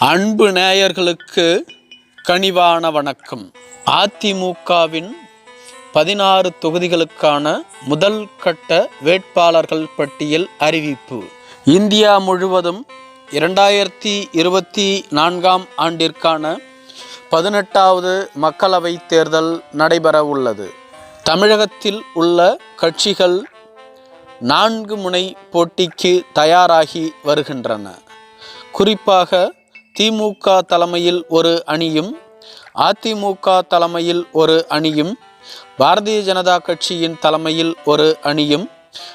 அன்பு நேயர்களுக்கு கனிவான வணக்கம். அதிமுகவின் பதினாறு தொகுதிகளுக்கான முதல் கட்ட வேட்பாளர்கள் பட்டியல் அறிவிப்பு. இந்தியா முழுவதும் இரண்டாயிரத்தி இருபத்தி நான்காம் ஆண்டிற்கான பதினெட்டாவது மக்களவைத் தேர்தல் நடைபெற உள்ளது. தமிழகத்தில் உள்ள கட்சிகள் நான்கு முனை போட்டிக்கு தயாராகி வருகின்றன. குறிப்பாக திமுக தலைமையில் ஒரு அணியும் அதிமுக தலைமையில் ஒரு அணியும் பாரதிய ஜனதா கட்சியின் தலைமையில் ஒரு அணியும்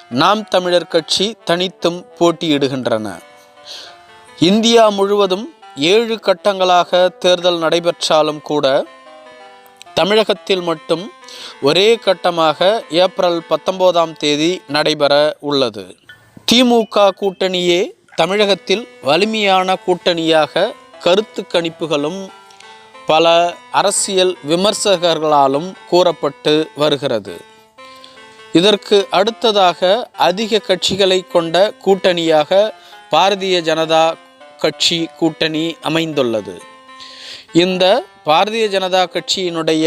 நாம் தமிழர் கட்சி தனித்தும் போட்டியிடுகின்றன. இந்தியா முழுவதும் ஏழு கட்டங்களாக தேர்தல் நடைபெற்றாலும் கூட தமிழகத்தில் மட்டும் ஒரே கட்டமாக ஏப்ரல் பத்தொன்பதாம் தேதி நடைபெற உள்ளது. திமுக கூட்டணியே தமிழகத்தில் வலிமையான கூட்டணியாக கருத்து கணிப்புகளும் பல அரசியல் விமர்சகர்களாலும் கூறப்பட்டு வருகிறது. இதற்கு அடுத்ததாக அதிக கட்சிகளை கொண்ட கூட்டணியாக பாரதிய ஜனதா கட்சி கூட்டணி அமைந்துள்ளது. இந்த பாரதிய ஜனதா கட்சியினுடைய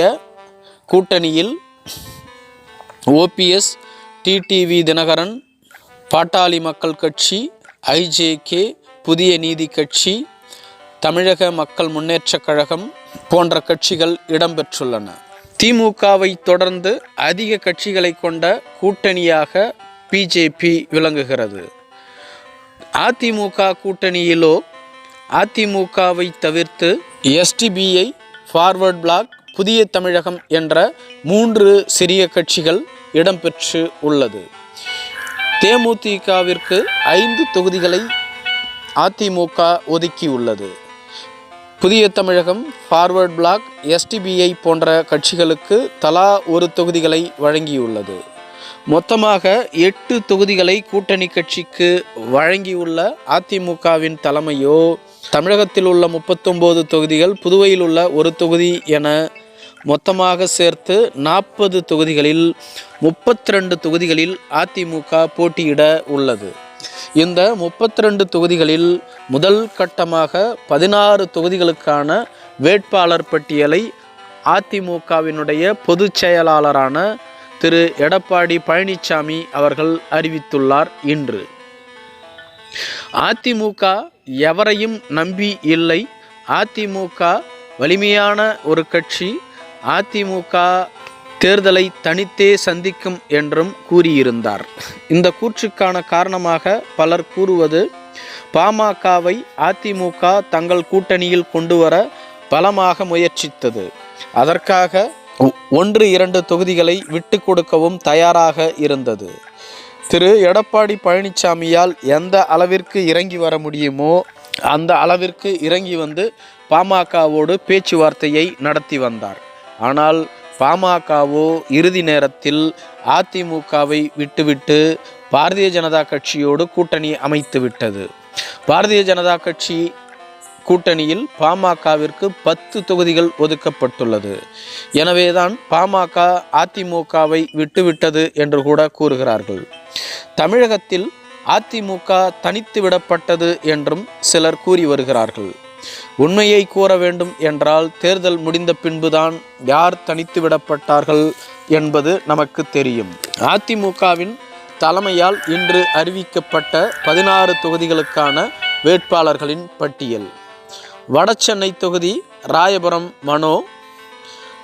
கூட்டணியில் ஓபிஎஸ் டிடிவி தினகரன் பாட்டாளி மக்கள் கட்சி ஐஜேகே புதிய நீதி கட்சி தமிழக மக்கள் முன்னேற்றக் கழகம் போன்ற கட்சிகள் இடம்பெற்றுள்ளன. திமுகவை தொடர்ந்து அதிக கட்சிகளை கொண்ட கூட்டணியாக பிஜேபி விளங்குகிறது. அதிமுக கூட்டணியிலோ அதிமுகவை தவிர்த்து எஸ்டிபிஐ ஃபார்வர்ட் பிளாக் புதிய தமிழகம் என்ற மூன்று சிறிய கட்சிகள் இடம்பெற்று உள்ளது. தேமுதிகவிற்கு ஐந்து தொகுதிகளை அதிமுக ஒதுக்கியுள்ளது. புதிய தமிழகம் ஃபார்வர்ட் பிளாக் எஸ்டிபிஐ போன்ற கட்சிகளுக்கு தலா ஒரு தொகுதிகளை வழங்கியுள்ளது. மொத்தமாக எட்டு தொகுதிகளை கூட்டணி கட்சிக்கு வழங்கியுள்ள அதிமுகவின் தலைமையோ தமிழகத்தில் உள்ள முப்பத்தொம்போது தொகுதிகள் புதுவையில் உள்ள ஒரு தொகுதி என மொத்தமாக சேர்த்து நாற்பது தொகுதிகளில் முப்பத்தி ரெண்டு தொகுதிகளில் அதிமுக போட்டியிட உள்ளது. இந்த முப்பத்தி ரெண்டு தொகுதிகளில் முதல் கட்டமாக பதினாறு தொகுதிகளுக்கான வேட்பாளர் பட்டியலை அதிமுகவினுடைய பொதுச் செயலாளரான திரு. எடப்பாடி பழனிசாமி அவர்கள் அறிவித்துள்ளார் இன்று. அதிமுக எவரையும் நம்பி இல்லை. அதிமுக வலிமையான ஒரு கட்சி அதிமுக தேர்தலை தனித்தே சந்திக்கும் என்றும் கூறியிருந்தார். இந்த கூற்றுக்கான காரணமாக பலர் கூறுவது பாமகவை அதிமுக தங்கள் கூட்டணியில் கொண்டு வர பலமாக முயற்சித்தது. அதற்காக ஒ- ஒன்று இரண்டு தொகுதிகளை விட்டு கொடுக்கவும் தயாராக இருந்தது. திரு. எடப்பாடி பழனிசாமியால் எந்த அளவிற்கு இறங்கி வர முடியுமோ அந்த அளவிற்கு இறங்கி வந்து பாமகவோடு பேச்சுவார்த்தையை நடத்தி வந்தார். ஆனால் பாமகவோ இறுதி நேரத்தில் அதிமுகவை விட்டுவிட்டு பாரதிய ஜனதா கட்சியோடு கூட்டணி அமைத்து விட்டது. பாரதிய ஜனதா கட்சி கூட்டணியில் பாமகவிற்கு பத்து தொகுதிகள் ஒதுக்கப்பட்டுள்ளது. எனவேதான் பாமக அதிமுகவை விட்டுவிட்டது என்று கூட கூறுகிறார்கள். தமிழகத்தில் அதிமுக தனித்து விடப்பட்டது என்றும் சிலர் கூறி வருகிறார்கள். உண்மையை கூற வேண்டும் என்றால் தேர்தல் முடிந்த பின்புதான் யார் தனித்து விடப்பட்டார்கள் என்பது நமக்கு தெரியும். அதிமுகவின் தலைமையால் இன்று அறிவிக்கப்பட்ட பதினாறு தொகுதிகளுக்கான வேட்பாளர்களின் பட்டியல். வடசென்னை தொகுதி ராயபுரம் மனோ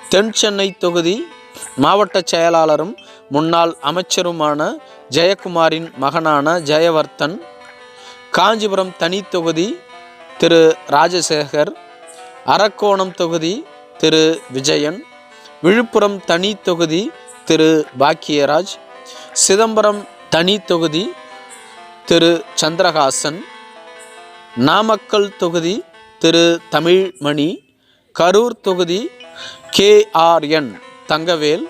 தென் சென்னை தொகுதி மாவட்ட செயலாளரும் முன்னாள் அமைச்சருமான ஜெயக்குமாரின் மகனான ஜெயவர்த்தன் காஞ்சிபுரம் தனி தொகுதி திரு ராஜசேகர் அரக்கோணம் தொகுதி திரு விஜயன் விழுப்புரம் தனி தொகுதி திரு பாக்கியராஜ் சிதம்பரம் தனி தொகுதி திரு சந்திரகாசன் நாமக்கல் தொகுதி திரு தமிழ்மணி கரூர் தொகுதி கேஆர்என் தங்கவேல்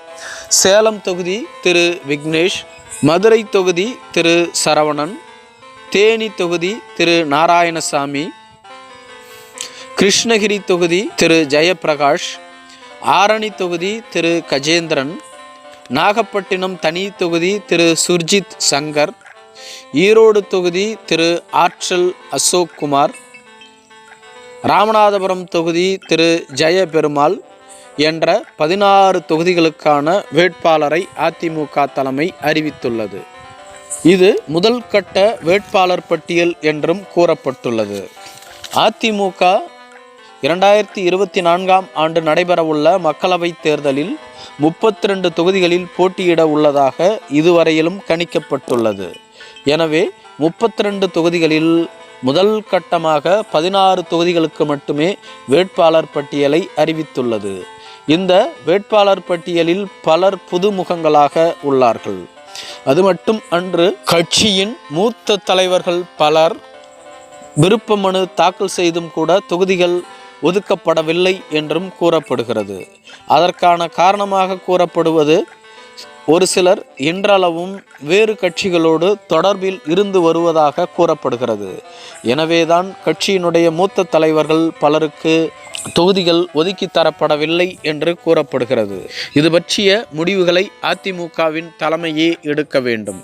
சேலம் தொகுதி திரு விக்னேஷ் மதுரை தொகுதி திரு சரவணன் தேனி தொகுதி திரு நாராயணசாமி கிருஷ்ணகிரி தொகுதி திரு ஜெயப்பிரகாஷ் ஆரணி தொகுதி திரு கஜேந்திரன் நாகப்பட்டினம் தனி தொகுதி திரு சுர்ஜித் சங்கர் ஈரோடு தொகுதி திரு ஆற்றல் அசோக் குமார் ராமநாதபுரம் தொகுதி திரு ஜெயபெருமாள் என்ற பதினாறு தொகுதிகளுக்கான வேட்பாளரை அதிமுக தலைமை அறிவித்துள்ளது. இது முதல் கட்ட வேட்பாளர் பட்டியல் என்றும் கூறப்பட்டுள்ளது. அதிமுக இரண்டாயிரத்தி இருபத்தி நான்காம் ஆண்டு நடைபெறவுள்ள மக்களவைத் தேர்தலில் முப்பத்தி ரெண்டு தொகுதிகளில் போட்டியிட உள்ளதாக இதுவரையிலும் கணிக்கப்பட்டுள்ளது. எனவே முப்பத்தி ரெண்டு தொகுதிகளில் முதல் கட்டமாக பதினாறு தொகுதிகளுக்கு மட்டுமே வேட்பாளர் பட்டியலை அறிவித்துள்ளது. இந்த வேட்பாளர் பட்டியலில் பலர் புதுமுகங்களாக உள்ளார்கள். அது மட்டும் அன்று கட்சியின் மூத்த தலைவர்கள் பலர் விருப்ப மனு தாக்கல் செய்தும் கூட தொகுதிகள் ஒதுக்கப்படவில்லை என்றும் கூறப்படுகிறது. அதற்கான காரணமாக கூறப்படுவது ஒரு சிலர் இன்றளவும் வேறு கட்சிகளோடு தொடர்பில் இருந்து வருவதாக கூறப்படுகிறது. எனவேதான் கட்சியினுடைய மூத்த தலைவர்கள் பலருக்கு தொகுதிகள் ஒதுக்கி தரப்படவில்லை என்று கூறப்படுகிறது. இது பற்றிய முடிவுகளை அதிமுகவின் தலைமையே எடுக்க வேண்டும்.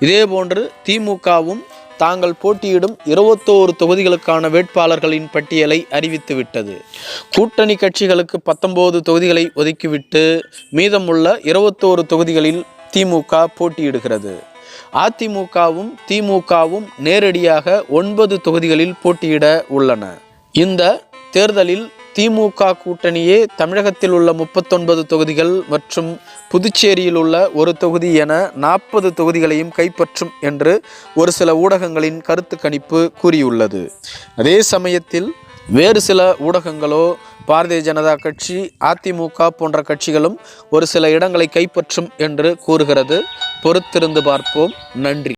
இதேபோன்று திமுகவும் தாங்கள் போட்டியிடும் இருபத்தோரு தொகுதிகளுக்கான வேட்பாளர்களின் பட்டியலை அறிவித்துவிட்டது. கூட்டணி கட்சிகளுக்கு பத்தொன்பது தொகுதிகளை ஒதுக்கிவிட்டு மீதமுள்ள இருபத்தோரு தொகுதிகளில் திமுக போட்டியிடுகிறது. அதிமுகவும் திமுகவும் நேரடியாக ஒன்பது தொகுதிகளில் போட்டியிட உள்ளன. இந்த தேர்தலில் திமுக கூட்டணியே தமிழகத்தில் உள்ள முப்பத்தொன்பது தொகுதிகள் மற்றும் புதுச்சேரியில் உள்ள ஒரு தொகுதி என நாற்பது தொகுதிகளையும் கைப்பற்றும் என்று ஒரு சில ஊடகங்களின் கருத்து கணிப்பு கூறியுள்ளது. அதே சமயத்தில் வேறு சில ஊடகங்களோ பாரதிய ஜனதா கட்சி அதிமுக போன்ற கட்சிகளும் ஒரு சில இடங்களை கைப்பற்றும் என்று கூறுகிறது. பொறுத்திருந்து பார்ப்போம். நன்றி.